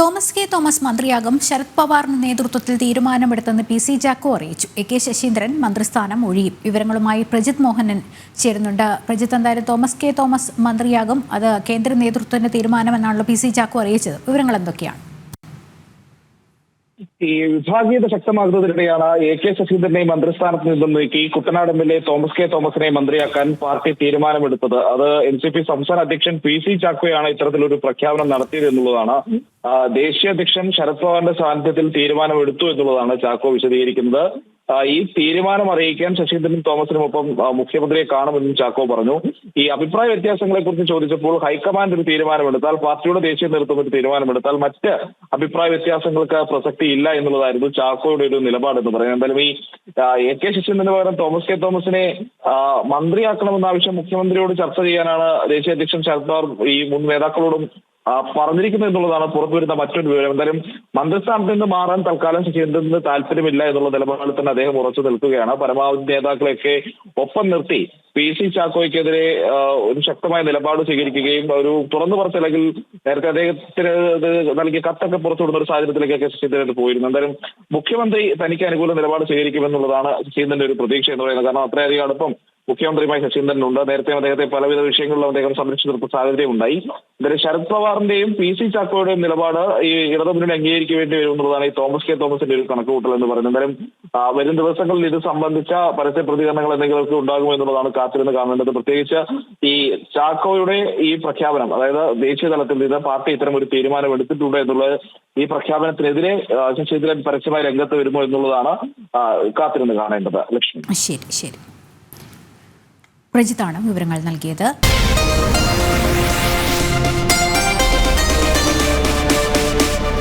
Thomas K Thomas മന്ത്രിയാകും. ശരത് പവാറിന്റെ നേതൃത്വത്തിൽ തീരുമാനമെടുത്തെന്ന് പി സി ജാക്കോ അറിയിച്ചു. എ കെ ശശീന്ദ്രൻ മന്ത്രിസ്ഥാനം ഒഴിയും. വിവരങ്ങളുമായി പ്രജിത് മോഹനൻ ചേരുന്നുണ്ട്. പ്രജിത് എന്തായാലും തോമസ് കെ തോമസ് മന്ത്രിയാകും. അത് കേന്ദ്ര നേതൃത്വത്തിന്റെ തീരുമാനമെന്നാണല്ലോ പി സി ജാക്കോ അറിയിച്ചത്. വിവരങ്ങൾ എന്തൊക്കെയാണ്? ഈ വിഭാഗീയത ശക്തമാകുന്നതിനിടെയാണ് എ കെ ശശീന്ദ്രനെ മന്ത്രിസ്ഥാനത്ത് നിന്നും നീക്കി Kuttanad M L A Thomas K തോമസിനെ മന്ത്രിയാക്കാൻ പാർട്ടി തീരുമാനമെടുത്തത്. അത് എൻ സി പി സംസ്ഥാന അധ്യക്ഷൻ പി സി ചാക്കോയാണ് ഇത്തരത്തിലൊരു പ്രഖ്യാപനം നടത്തിയത് എന്നുള്ളതാണ്. ദേശീയ അധ്യക്ഷൻ ശരത് പവാറിന്റെ സാന്നിധ്യത്തിൽ തീരുമാനമെടുത്തു എന്നുള്ളതാണ് ചാക്കോ വിശദീകരിക്കുന്നത്. ഈ തീരുമാനം അറിയിക്കാൻ ശശീന്ദ്രനും തോമസിനും ഒപ്പം മുഖ്യമന്ത്രിയെ കാണുമെന്നും ചാക്കോ പറഞ്ഞു. ഈ അഭിപ്രായ വ്യത്യാസങ്ങളെ കുറിച്ച് ചോദിച്ചപ്പോൾ ഹൈക്കമാൻഡ് ഒരു തീരുമാനമെടുത്താൽ പാർട്ടിയുടെ ദേശീയ നേതൃത്വം ഒരു തീരുമാനമെടുത്താൽ മറ്റ് അഭിപ്രായ വ്യത്യാസങ്ങൾക്ക് പ്രസക്തി ഇല്ല എന്നുള്ളതായിരുന്നു ചാക്കോയുടെ ഒരു നിലപാടെന്ന് പറയുന്നത്. എന്തായാലും ഈ എ കെ ശശീന്ദ്രന് പകരം തോമസ് കെ തോമസിനെ മന്ത്രിയാക്കണമെന്ന ആവശ്യം മുഖ്യമന്ത്രിയോട് ചർച്ച ചെയ്യാനാണ് ദേശീയ അധ്യക്ഷൻ ശരത് പവാർ ഈ മുൻ നേതാക്കളോടും എന്നുള്ളതാണ് എന്നുള്ളതാണ് പുറത്തുവരുന്ന മറ്റൊരു വിവരം. എന്തായാലും മന്ത്രിസ്ഥാനത്ത് നിന്ന് മാറാൻ തൽക്കാലം ശശീന്ദ്രന് താല്പര്യമില്ല എന്നുള്ള നിലപാടിൽ തന്നെ അദ്ദേഹം ഉറച്ചു നിൽക്കുകയാണ്. പരമാവധി നേതാക്കളെയൊക്കെ ഒപ്പം നിർത്തി പി സി ചാക്കോയ്ക്കെതിരെ ഒരു ശക്തമായ നിലപാട് സ്വീകരിക്കുകയും ഒരു തുറന്നു പറച്ച അല്ലെങ്കിൽ നേരത്തെ അദ്ദേഹത്തിന് നൽകിയ കത്തൊക്കെ പുറത്തുവിടുന്ന ഒരു സാഹചര്യത്തിലേക്കൊക്കെ ശശീന്ദ്രൻ പോയിരുന്നു. എന്തായാലും മുഖ്യമന്ത്രി തനിക്ക് അനുകൂല നിലപാട് സ്വീകരിക്കുമെന്നുള്ളതാണ് ശശീന്ദ്രന്റെ ഒരു പ്രതീക്ഷ എന്ന് പറയുന്നത്. കാരണം അത്രയധികം അടുപ്പം മുഖ്യമന്ത്രിയുമായി ശശീന്ദ്രനുണ്ട്. നേരത്തെ അദ്ദേഹത്തെ പലവിധ വിഷയങ്ങളിലും അദ്ദേഹം സംരക്ഷിച്ചു നിർത്തുന്ന സാഹചര്യം ഉണ്ടായി എന്തായാലും ശരത് പവാറിന്റെയും പി സി ചാക്കോയുടെയും നിലപാട് ഈ ഇടതുമുന്നണി അംഗീകരിക്കേണ്ടി വരും എന്നുള്ളതാണ് ഈ തോമസ് കെ തോമസിന്റെ ഒരു കണക്കുകൂട്ടൽ എന്ന് പറയുന്നത്. എന്തായാലും വരും ദിവസങ്ങളിൽ ഇത് സംബന്ധിച്ച പരസ്യ പ്രതികരണങ്ങൾ എന്തെങ്കിലുമൊക്കെ ഉണ്ടാകുമോ എന്നുള്ളതാണ് കാത്തിരുന്ന് കാണേണ്ടത്. പ്രത്യേകിച്ച് ഈ ചാക്കോയുടെ ഈ പ്രഖ്യാപനം അതായത് ദേശീയ തലത്തിൽ നിന്ന് പാർട്ടി ഇത്തരം ഒരു തീരുമാനം എടുത്തിട്ടുണ്ട് എന്നുള്ളത് ഈ പ്രഖ്യാപനത്തിനെതിരെ ശശീന്ദ്രൻ പരസ്യമായി രംഗത്ത് വരുമോ എന്നുള്ളതാണ് കാത്തിരുന്ന് കാണേണ്ടത്. ലക്ഷ്മി. ശരി ശരി. പ്രജിത്താണ് വിവരങ്ങൾ നൽകിയത്.